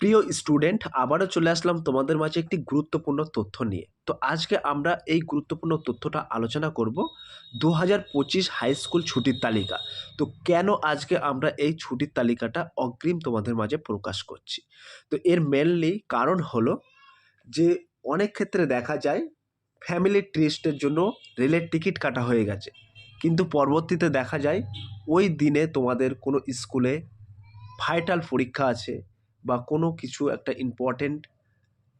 প্রিয় স্টুডেন্ট আবারও চলে আসলাম তোমাদের মাঝে একটি গুরুত্বপূর্ণ তথ্য নিয়ে। তো আজকে আমরা এই গুরুত্বপূর্ণ তথ্যটা আলোচনা করব দু হাজার পঁচিশ হাই স্কুল ছুটির তালিকা। তো কেন আজকে আমরা এই ছুটির তালিকাটা অগ্রিম তোমাদের মাঝে প্রকাশ করছি? তো এর মেনলি কারণ হলো যে অনেক ক্ষেত্রে দেখা যায় ফ্যামিলি ট্রিস্টের জন্য রেলের টিকিট কাটা হয়ে গেছে। কিন্তু পরবর্তীতে দেখা যায় ওই দিনে তোমাদের কোনো স্কুলে ভাইটাল পরীক্ষা আছে বা কোনো কিছু একটা ইম্পর্টেন্ট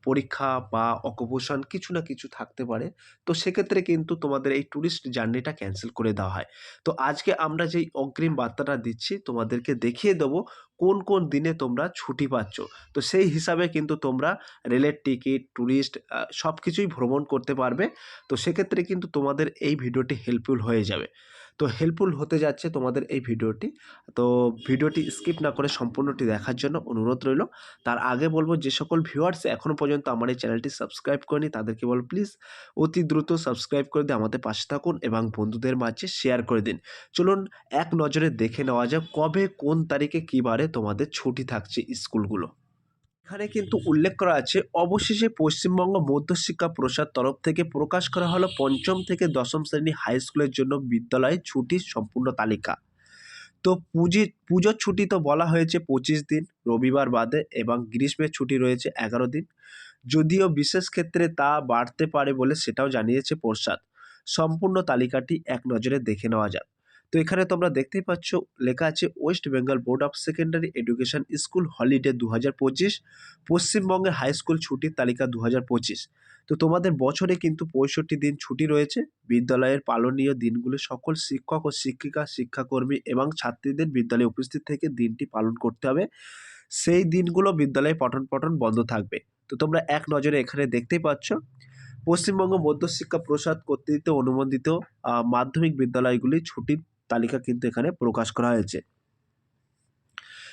পরীক্ষা বা অকুপেশন কিছু না কিছু থাকতে পারে, তো সেক্ষেত্রে কিন্তু তোমাদের এই ট্যুরিস্ট জার্নিটা ক্যান্সেল করে দেওয়া হয়। তো আজকে আমরা যেই অগ্রিম বার্তাটা দিচ্ছি, তোমাদেরকে দেখিয়ে দেবো কোন কোন দিনে তোমরা ছুটি পাচ্ছ? তো সেই হিসাবে কিন্তু তোমরা রেলের টিকিট ট্যুরিস্ট সব কিছুই ভ্রমণ করতে পারবে। তো সেক্ষেত্রে কিন্তু তোমাদের এই ভিডিওটি হেল্পফুল হয়ে যাবে। তো হেল্পফুল হতে যাচ্ছে তোমাদের এই ভিডিওটি। তো ভিডিওটি স্কিপ না করে সম্পূর্ণটি দেখার জন্য অনুরোধ রইল। তার আগে বলব, যে সকল ভিউয়ার্স এখনও পর্যন্ত আমার এই চ্যানেলটি সাবস্ক্রাইব করেনি, তাদেরকে বল প্লিজ অতি দ্রুত সাবস্ক্রাইব করে দিয়ে আমাদের পাশে থাকুন এবং বন্ধুদের মাঝে শেয়ার করে দিন। চলুন, এক নজরে দেখে নেওয়া যাক কবে, কোন তারিখে কী বারে তোমাদের ছুটি থাকছে স্কুলগুলো। এখানে কিন্তু উল্লেখ করা আছে, অবশেষে পশ্চিমবঙ্গ মধ্যশিক্ষা প্রসাদ তরফ থেকে প্রকাশ করা হলো পঞ্চম থেকে দশম শ্রেণি হাই স্কুলের জন্য বিদ্যালয়ে ছুটির সম্পূর্ণ তালিকা। তো পুজি, পুজোর ছুটি তো বলা হয়েছে পঁচিশ দিন, রবিবার বাদে এবং গ্রীষ্মের ছুটি রয়েছে এগারো দিন। যদিও বিশেষ ক্ষেত্রে তা বাড়তে পারে বলে সেটাও জানিয়েছে প্রসাদ। সম্পূর্ণ তালিকাটি এক নজরে দেখে নেওয়া যাক। এখানে তোমরা দেখতেই পাচ্ছ, লেখা আছে West Bengal board of secondary education school holiday দু হাজার পঁচিশ পশ্চিমবঙ্গের হাই স্কুল ছুটির তালিকা দু হাজার পঁচিশ। তো তোমাদের বছরে কিন্তু পঁয়ষট্টি দিন ছুটি রয়েছে। বিদ্যালয়ের পালনীয় দিনগুলো সকল শিক্ষক ও শিক্ষিকা, শিক্ষাকর্মী এবং ছাত্রীদের বিদ্যালয়ে উপস্থিত থেকে দিনটি পালন করতে হবে। সেই দিনগুলো বিদ্যালয়ে পঠন পঠন বন্ধ থাকবে। তো তোমরা এক নজরে এখানে দেখতেই পাচ্ছ, পশ্চিমবঙ্গ মধ্যশিক্ষা প্রসাদ কর্তৃত্ব অনুমোদিত মাধ্যমিক বিদ্যালয়গুলি ছুটির তালিকা কিন্তু এখানে প্রকাশ করা হয়েছে।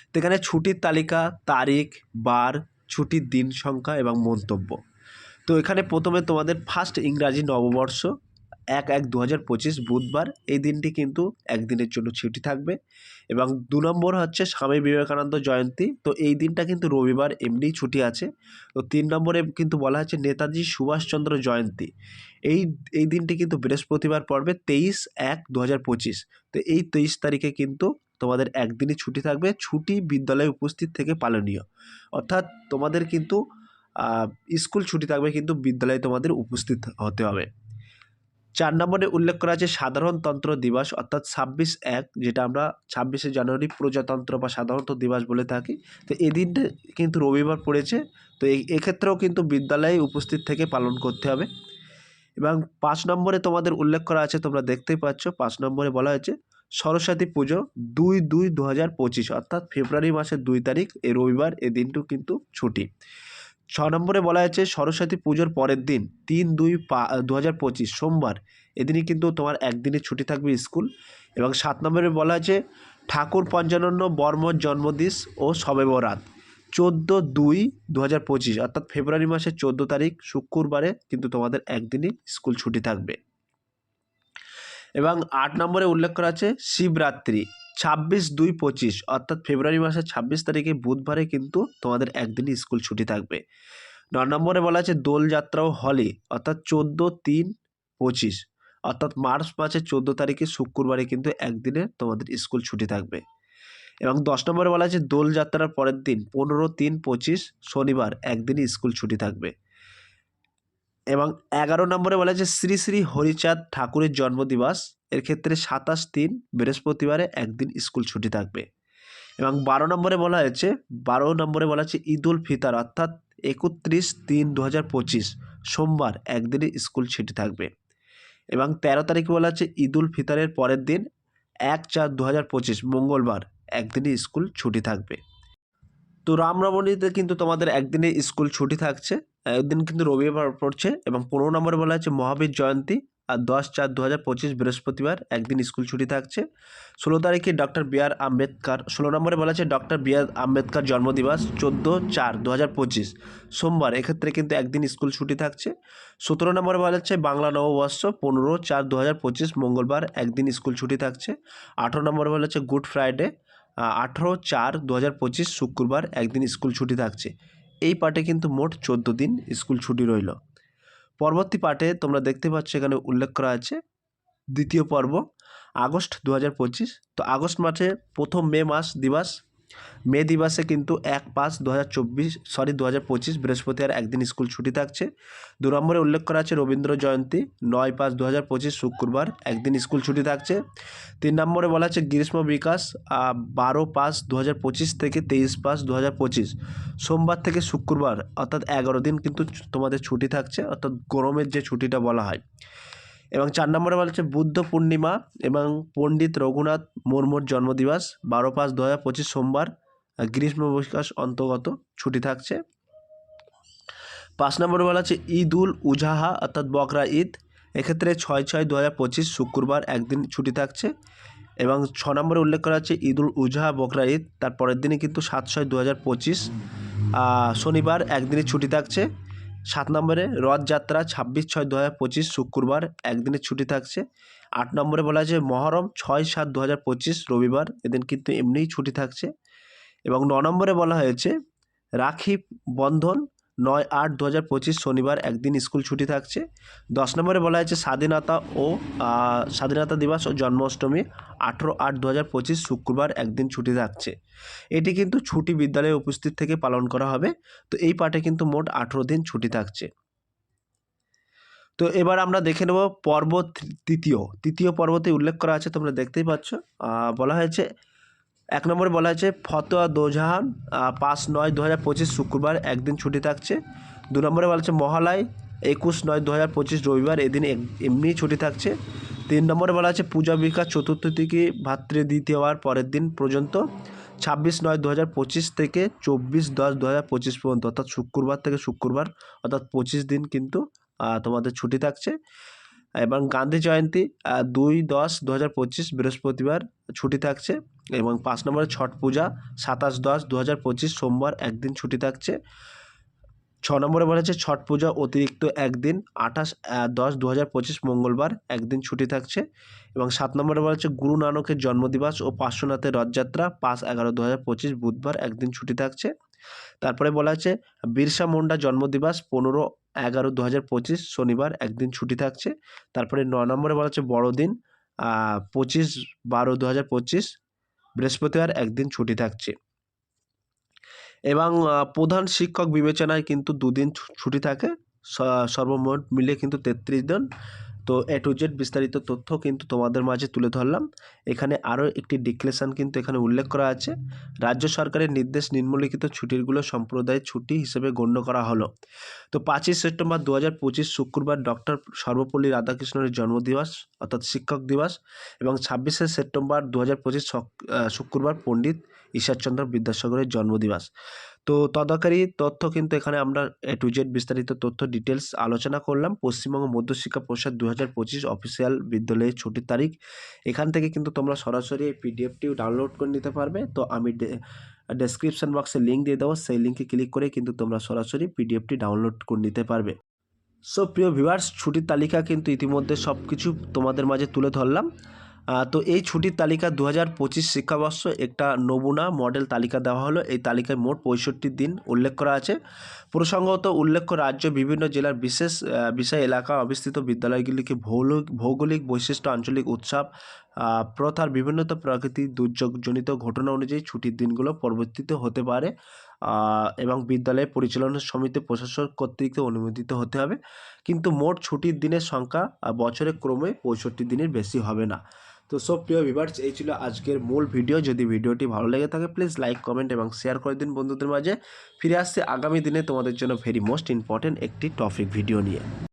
তো এখানে ছুটির তালিকা, তারিখ, বার, ছুটির দিন সংখ্যা এবং মন্তব্য। তো এখানে প্রথমে তোমাদের ফার্স্ট ইংরাজি নববর্ষ এক এক দু হাজার পঁচিশ বুধবার এই দিনটি কিন্তু একদিনের জন্য ছুটি থাকবে এবং দু নম্বর হচ্ছে স্বামী বিবেকানন্দ জয়ন্তী। তো এই দিনটা কিন্তু রবিবার এমনিই ছুটি আছে। তো তিন নম্বরে কিন্তু বলা হচ্ছে নেতাজি সুভাষচন্দ্র জয়ন্তী। এই এই দিনটি কিন্তু বৃহস্পতিবার পড়বে তেইশ এক দু হাজার পঁচিশ। তো এই তেইশ তারিখে কিন্তু তোমাদের একদিনই ছুটি থাকবে। ছুটি বিদ্যালয়ে উপস্থিত থেকে পালনীয়। অর্থাৎ তোমাদের কিন্তু স্কুল ছুটি থাকবে কিন্তু বিদ্যালয়ে তোমাদের উপস্থিত হতে হবে। চার নম্বরে উল্লেখ করা আছে সাধারণতন্ত্র দিবস, অর্থাৎ ছাব্বিশ এক, যেটা আমরা ছাব্বিশে জানুয়ারি প্রজাতন্ত্র বা সাধারণতন্ত্র দিবস বলে থাকি। তো এই কিন্তু রবিবার পড়েছে, তো এই এক্ষেত্রেও কিন্তু বিদ্যালয়ে উপস্থিত থেকে পালন করতে হবে। এবং পাঁচ নম্বরে তোমাদের উল্লেখ করা আছে, তোমরা দেখতেই পাচ্ছ, পাঁচ নম্বরে বলা হয়েছে, সরস্বতী পুজো দুই দুই দু হাজার পঁচিশ, অর্থাৎ ফেব্রুয়ারি মাসের দুই তারিখ এই রবিবার এই দিনটু কিন্তু ছুটি। ছ নম্বরে বলা হয়েছে, সরস্বতী পুজোর পরের দিন, তিন দুই পা দু হাজার পঁচিশ, সোমবার, এদিনই কিন্তু তোমার একদিনে ছুটি থাকবে স্কুল। এবং সাত নম্বরে বলা আছে ঠাকুর পঞ্চানন্য বর্মর জন্মদিস ও শবে বরাত। চোদ্দ দুই দু হাজার পঁচিশ, অর্থাৎ ফেব্রুয়ারি মাসের চোদ্দ তারিখ, শুক্রবারে কিন্তু তোমাদের একদিনই স্কুল ছুটি থাকবে। এবং আট নম্বরে উল্লেখ করা আছে, শিবরাত্রি। ছাব্বিশ দুই পঁচিশ, অর্থাৎ ফেব্রুয়ারি মাসের ছাব্বিশ তারিখে বুধবারে কিন্তু তোমাদের একদিনই স্কুল ছুটি থাকবে। ন নম্বরে বলা আছে দোলযাত্রা ও হলি, অর্থাৎ চোদ্দ তিন পঁচিশ, অর্থাৎ মার্চ মাসের চোদ্দ তারিখে শুক্রবারে কিন্তু একদিনে তোমাদের স্কুল ছুটি থাকবে। এবং দশ নম্বরে বলা আছে দোলযাত্রার পরের দিন, পনেরো তিন পঁচিশ, শনিবার একদিনই স্কুল ছুটি থাকবে। এবং এগারো নম্বরে বলা হয়েছে, শ্রী শ্রী হরিচাঁদ ঠাকুরের জন্মদিবস। এর ক্ষেত্রে সাতাশ তিন বৃহস্পতিবারে একদিন স্কুল ছুটি থাকবে। এবং বারো নম্বরে বলা হয়েছে, বারো নম্বরে বলা আছে ঈদ উল ফিতর। অর্থাৎ একত্রিশ তিন দু পঁচিশ, সোমবার একদিনই স্কুল ছুটি থাকবে। এবং তেরো তারিখে বলা আছে ঈদ উল ফিতরের পরের দিন, এক চার দু মঙ্গলবার একদিনই স্কুল ছুটি থাকবে। তো রামনবমীতে কিন্তু তোমাদের একদিনে স্কুল ছুটি থাকছে। একদিন কিন্তু রবিবার পড়ছে এবং পনেরো নম্বরে বলা আছে মহাবীর জয়ন্তী আর দশ চার দু হাজার পঁচিশ বৃহস্পতিবার একদিন স্কুল ছুটি থাকছে। ষোলো তারিখে ডক্টর বি আর আম্বেদকর, ষোলো নম্বরে বলা আছে ডক্টর বি আর আম্বেদকর জন্মদিবস চোদ্দ চার দু হাজার পঁচিশ সোমবার। এক্ষেত্রে কিন্তু একদিন স্কুল ছুটি থাকছে। সতেরো নম্বরে বলা হচ্ছে বাংলা নববর্ষ, পনেরো চার দু হাজার পঁচিশ মঙ্গলবার একদিন স্কুল ছুটি থাকছে। আঠেরো নম্বরে বলা হচ্ছে গুড ফ্রাইডে আঠেরো চার দু হাজার পঁচিশ শুক্রবার একদিন স্কুল ছুটি থাকছে। এই পার্টে কিন্তু মোট চোদ্দ দিন স্কুল ছুটি রইল। পরবর্তী পার্টে তোমরা দেখতে পাচ্ছ এখানে উল্লেখ করা আছে দ্বিতীয় পর্ব, আগস্ট দু হাজার পঁচিশ। তো আগস্ট মাসে প্রথম মে মাস দিবস মে দিবসে কিন্তু এক পাঁচ দু সরি দু হাজার পঁচিশ বৃহস্পতিবার একদিন স্কুল ছুটি থাকছে। দু নম্বরে উল্লেখ করা আছে রবীন্দ্র জয়ন্তী, নয় পাঁচ দু হাজার পঁচিশ শুক্রবার একদিন স্কুল ছুটি থাকছে। তিন নম্বরে বলা আছে গ্রীষ্ম বিকাশ বারো পাঁচ দু হাজার পঁচিশ থেকে তেইশ পাঁচ দু হাজার পঁচিশ। সোমবার থেকে শুক্রবার, অর্থাৎ এগারো দিন কিন্তু তোমাদের ছুটি থাকছে, অর্থাৎ গরমের যে ছুটিটা বলা হয়। এবং চার নম্বরে বলা হচ্ছে বুদ্ধ পূর্ণিমা এবং পণ্ডিত রঘুনাথ মুর্মুর জন্মদিবস, বারো পাঁচ দু হাজার পঁচিশ সোমবার গ্রীষ্ম বিকাশ অন্তর্গত ছুটি থাকছে। পাঁচ নম্বরে বলা আছে ঈদ উল উজাহা, অর্থাৎ বকরা ঈদ। এক্ষেত্রে ছয় ছয় দু হাজার পঁচিশ শুক্রবার একদিন ছুটি থাকছে এবং ছ নম্বরে উল্লেখ করা আছে ঈদ উল উজাহা, বকরা ঈদ। তার পরের দিনে কিন্তু সাত ছয় দু হাজার পঁচিশ শনিবার একদিনের ছুটি থাকছে। সাত নম্বরে রথযাত্রা ছাব্বিশ ছয় দু হাজার পঁচিশ শুক্রবার, একদিনের ছুটি থাকছে। আট নম্বরে বলা আছে মহরম ছয় সাত দু হাজার পঁচিশ রবিবার, এদিন কিন্তু এমনিই ছুটি থাকছে। এবং ন নম্বরে বলা হয়েছে রাখি বন্ধন নয় আট দু হাজার পঁচিশ শনিবার একদিন স্কুল ছুটি থাকছে। দশ নম্বরে বলা হয়েছে স্বাধীনতা ও স্বাধীনতা দিবস ও জন্মাষ্টমী আঠেরো আট দু হাজার পঁচিশ শুক্রবার একদিন ছুটি থাকছে। এটি কিন্তু ছুটি বিদ্যালয়ে উপস্থিত থেকে পালন করা হবে। তো এই পাঠে কিন্তু মোট আঠেরো দিন ছুটি থাকছে। তো এবার আমরা দেখে নেব পর্ব তৃতীয়। তৃতীয় পর্বতে উল্লেখ করা আছে, তোমরা দেখতেই পাচ্ছ। বলা হয়েছে এক নম্বরে বলা হয়েছে, ফতোয়া দোজাহান পাঁচ নয় দু হাজার পঁচিশ শুক্রবার একদিন ছুটি থাকছে। দু নম্বরে বলা হচ্ছে, মহালয়, একুশ নয় দু হাজার পঁচিশ রবিবার এদিন এমনিই ছুটি থাকছে। তিন নম্বরে বলা আছে পূজা বিকাশ চতুর্থ থেকে ভাতৃ দ্বিতীয়বার পরের দিন পর্যন্ত, ছাব্বিশ নয় দু হাজার পঁচিশ থেকে চব্বিশ দশ দু হাজার পঁচিশ পর্যন্ত, অর্থাৎ শুক্রবার থেকে শুক্রবার, অর্থাৎ পঁচিশ দিন কিন্তু তোমাদের ছুটি থাকছে। এবং গান্ধী জয়ন্তী দুই দশ দু হাজার পঁচিশ বৃহস্পতিবার ছুটি থাকছে এবং পাঁচ নম্বরে ছট পূজা, সাতাশ দশ দু হাজার পঁচিশ সোমবার একদিন ছুটি থাকছে। ছ নম্বরে বলা হচ্ছে ছট পূজা অতিরিক্ত একদিন, আঠাশ দশ দু হাজার পঁচিশ মঙ্গলবার একদিন ছুটি থাকছে। এবং সাত নম্বরে বলা হচ্ছে গুরু নানকের জন্মদিবস ও পার্শ্বনাথের রথযাত্রা পাঁচ এগারো দু হাজার পঁচিশ বুধবার একদিন ছুটি থাকছে। তারপরে বলা আছে বিরসা মুন্ডা জন্মদিবস পনেরো এগারো দু হাজার পঁচিশ শনিবার একদিন ছুটি থাকছে। তারপরে ন নম্বরে বলা হচ্ছে বড়দিন পঁচিশ বারো দু হাজার পঁচিশ বৃহস্পতিবার একদিন ছুটি থাকছে। এবং প্রধান শিক্ষক বিবেচনায় কিন্তু দুদিন ছুটি থাকে। সর্বমোট মিলে কিন্তু তেত্রিশ দিন তো এ টু জেড বিস্তারিত তথ্য কিন্তু তোমাদের মাঝে তুলে ধরলাম। এখানে আরও একটি ডিক্লেশন কিন্তু এখানে উল্লেখ করা আছে। রাজ্য সরকারের নির্দেশ নিম্নলিখিত ছুটিগুলো সম্প্রদায়ের ছুটি হিসেবে গণ্য করা হলো। তো পাঁচই সেপ্টেম্বর দু হাজার পঁচিশ শুক্রবার ডক্টর সর্বপল্লী রাধাকৃষ্ণনের জন্মদিবস অর্থাৎ শিক্ষক দিবস এবং ছাব্বিশে সেপ্টেম্বর দু হাজার পঁচিশ শুক্রবার পণ্ডিত ঈশ্বরচন্দ্র বিদ্যাসাগরের জন্মদিবস। তো তদাকারী তথ্য কিন্তু এখানে আমরা এ টু জেড বিস্তারিত তথ্য ডিটেলস আলোচনা করলাম। পশ্চিমবঙ্গ মধ্যশিক্ষা পরিষদ দু হাজার পঁচিশ অফিসিয়াল বিদ্যালয়ের ছুটির তারিখ। এখান থেকে কিন্তু তোমরা সরাসরি এই পিডিএফটিও ডাউনলোড করে নিতে পারবে। তো আমি ডেসক্রিপশন বক্সে লিঙ্ক দিয়ে দেবো। সেই লিঙ্কে ক্লিক করে কিন্তু তোমরা সরাসরি পিডিএফটি ডাউনলোড করে নিতে পারবে। সো প্রিয় ভিউয়ার্স, ছুটির তালিকা কিন্তু ইতিমধ্যে সব কিছু তোমাদের মাঝে তুলে ধরলাম। তো এই ছুটির তালিকা দু হাজার পঁচিশ শিক্ষাবর্ষ একটা নমুনা মডেল তালিকা দেওয়া হলো। এই তালিকায় মোট পঁয়ষট্টি দিন উল্লেখ করা আছে। প্রসঙ্গত উল্লেখ্য রাজ্য বিভিন্ন জেলার বিশেষ বিষয় এলাকা অবস্থিত বিদ্যালয়গুলিকে ভৌগোলিক ভৌগোলিক বৈশিষ্ট্য আঞ্চলিক উৎসব প্রথার বিভিন্নতা প্রাকৃতিক দুর্যোগজনিত ঘটনা অনুযায়ী ছুটির দিনগুলো পরিবর্তিত হতে পারে এবং বিদ্যালয় পরিচালনা সমিতি প্রশাসক কর্তৃক অনুমোদিত হতে হবে। কিন্তু মোট ছুটির দিনের সংখ্যা আহ, বছরে ক্রমে পঁয়ষট্টি দিনের বেশি হবে না। তো সব প্রিয় ভিভার্স এই ছিল আজকের মূল ভিডিও। যদি ভিডিওটি ভালো লেগে থাকে প্লিজ লাইক কমেন্ট এবং শেয়ার করে দিন বন্ধুদের মাঝে। ফিরে আসছে আগামী দিনে তোমাদের জন্য ভেরি মোস্ট ইম্পর্টেন্ট একটি টপিক ভিডিও নিয়ে।